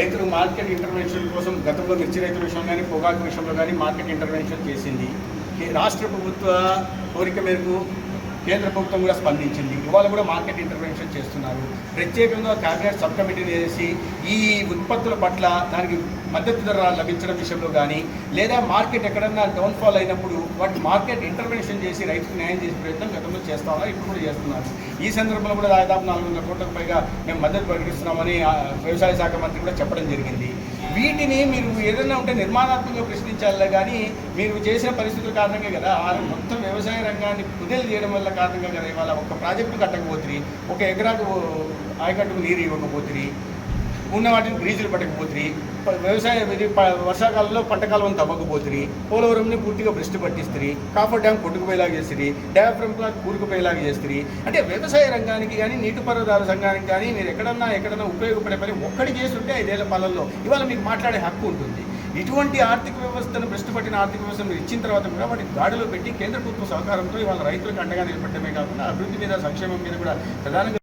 రైతులు market intervention కోసం గతంలో మిర్చి రైతుల విషయం కానీ పొగాకు విషయంలో కానీ మార్కెట్ ఇంటర్వెన్షన్ చేసింది. రాష్ట్ర ప్రభుత్వ కోరిక మేరకు కేంద్ర ప్రభుత్వం కూడా స్పందించింది. ఇవాళ కూడా మార్కెట్ ఇంటర్వెన్షన్ చేస్తున్నారు. ప్రత్యేకంగా కేబినెట్ సబ్ కమిటీని వేసి ఈ ఉత్పత్తుల పట్ల దానికి మద్దతు ధర లభించడం విషయంలో కానీ లేదా మార్కెట్ ఎక్కడన్నా డౌన్ఫాల్ అయినప్పుడు వాటి మార్కెట్ ఇంటర్వెన్షన్ చేసి రైతుకు న్యాయం చేసే ప్రయత్నం గతంలో చేస్తా ఉన్నారు ఇప్పుడు కూడా చేస్తున్నారు. ఈ సందర్భంలో కూడా దాదాపు నాలుగు వందల కోట్లకు పైగా మేము మద్దతు ప్రకటిస్తున్నామని వ్యవసాయ శాఖ మంత్రి కూడా చెప్పడం జరిగింది. వీటిని మీరు ఏదైనా ఉంటే నిర్మాణాత్మకంగా ప్రశ్నించాలే కానీ మీరు చేసిన పరిస్థితుల కారణంగా కదా ఆ మొత్తం వ్యవసాయ రంగాన్ని కుదేలు చేయడం వల్ల కారణంగా కదా ఇవాళ ఒక ప్రాజెక్టు కట్టకపోతుంది ఒక ఎకరాకు ఆయకట్టుకు నీరు ఇవ్వకపోతుంది ఉన్న వాటిని బ్రీజులు పట్టకపోతుంది వ్యవసాయ వర్షాకాలంలో పంట కాలం తవ్వకపోతుంది పోలవరంని పూర్తిగా భ్రష్టు పట్టిస్తుంది కాఫర్ డ్యామ్ కొట్టుకుపోయేలాగా చేస్తుంది డయాఫ్రమ్ ప్లాంట్ కూరుకుపోయేలాగా చేస్తుంది అంటే వ్యవసాయ రంగానికి కానీ నీటిపారుదల సంఘానికి కానీ మీరు ఎక్కడన్నా ఎక్కడన్నా ఉపయోగపడే పని ఒక్కడి చేస్తుంటే ఐదేళ్ళ పాలనలో ఇవాళ మీకు మాట్లాడే హక్కు ఉంటుంది. ఇటువంటి ఆర్థిక వ్యవస్థను భ్రష్టుపట్టిన ఆర్థిక వ్యవస్థను మీరు ఇచ్చిన తర్వాత కూడా వాటిని గాడిలో పెట్టి కేంద్ర ప్రభుత్వ సహకారంతో ఇవాళ రైతులకు అండగా నిలబడమే కాకుండా అభివృద్ధి మీద సంక్షేమం మీద కూడా ప్రధానంగా